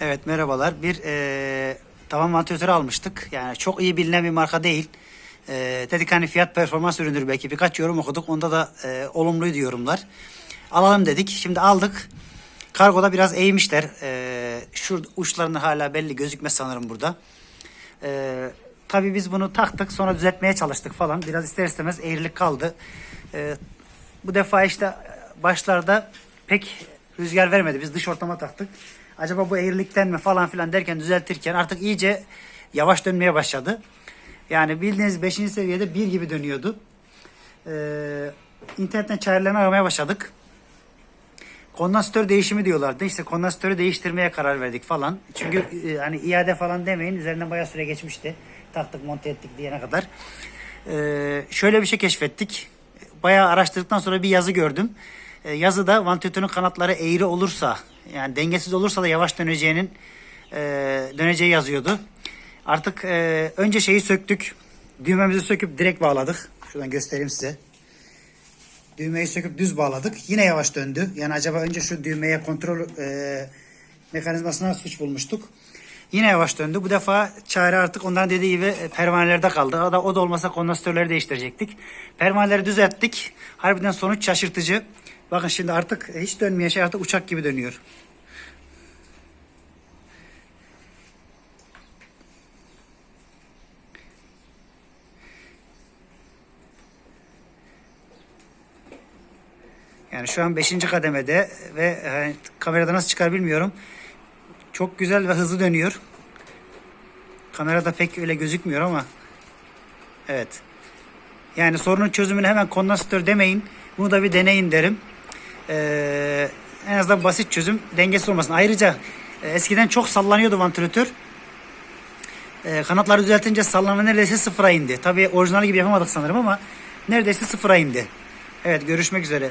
Evet merhabalar. Bir e, tavan vantilatörü almıştık. Yani çok iyi bilinen bir marka değil. E, dedik hani fiyat performans ürünüdür belki. Birkaç yorum okuduk. Onda da e, olumluydu yorumlar. Alalım dedik. Şimdi aldık. Kargoda biraz eğmişler. E, şu uçlarında hala belli gözükmez sanırım burada. E, tabii biz bunu taktık. Sonra düzeltmeye çalıştık falan. Biraz ister istemez eğrilik kaldı. E, bu defa işte başlarda pek rüzgar vermedi. Biz dış ortama taktık. Acaba bu eğrilikten mi falan filan derken düzeltirken artık iyice yavaş dönmeye başladı. Yani bildiğiniz 5. seviyede 1 gibi dönüyordu. Ee, internetten çarelerini aramaya başladık. Kondansatör değişimi diyorlardı. İşte kondansatörü değiştirmeye karar verdik falan. Çünkü e, hani iade falan demeyin. Üzerinden bayağı süre geçmişti. Taktık monte ettik diyene kadar. Ee, şöyle bir şey keşfettik. Bayağı araştırdıktan sonra bir yazı gördüm. Ee, yazıda vantilatörün kanatları eğri olursa yani dengesiz olursa da yavaş döneceğinin e, döneceği yazıyordu. Artık e, önce şeyi söktük. Düğmemizi söküp direkt bağladık. Şuradan göstereyim size. Düğmeyi söküp düz bağladık. Yine yavaş döndü. Yani acaba önce şu düğmeye kontrol e, mekanizmasına suç bulmuştuk. Yine yavaş döndü. Bu defa çare artık ondan dediği gibi e, pervanelerde kaldı. O da, o da olmasa kondansatörleri değiştirecektik. Pervaneleri düzelttik. Harbiden sonuç şaşırtıcı. Bakın şimdi artık hiç dönmeyen şey artık uçak gibi dönüyor. Yani şu an 5. kademede ve e, kamerada nasıl çıkar bilmiyorum. Çok güzel ve hızlı dönüyor. Kamerada pek öyle gözükmüyor ama evet. Yani sorunun çözümünü hemen kondansatör demeyin. Bunu da bir deneyin derim. Ee, en azından basit çözüm dengesiz olmasın. Ayrıca e, eskiden çok sallanıyordu vantilatör. E, kanatları düzeltince sallanma neredeyse sıfıra indi. Tabii orijinal gibi yapamadık sanırım ama neredeyse sıfıra indi. Evet görüşmek üzere.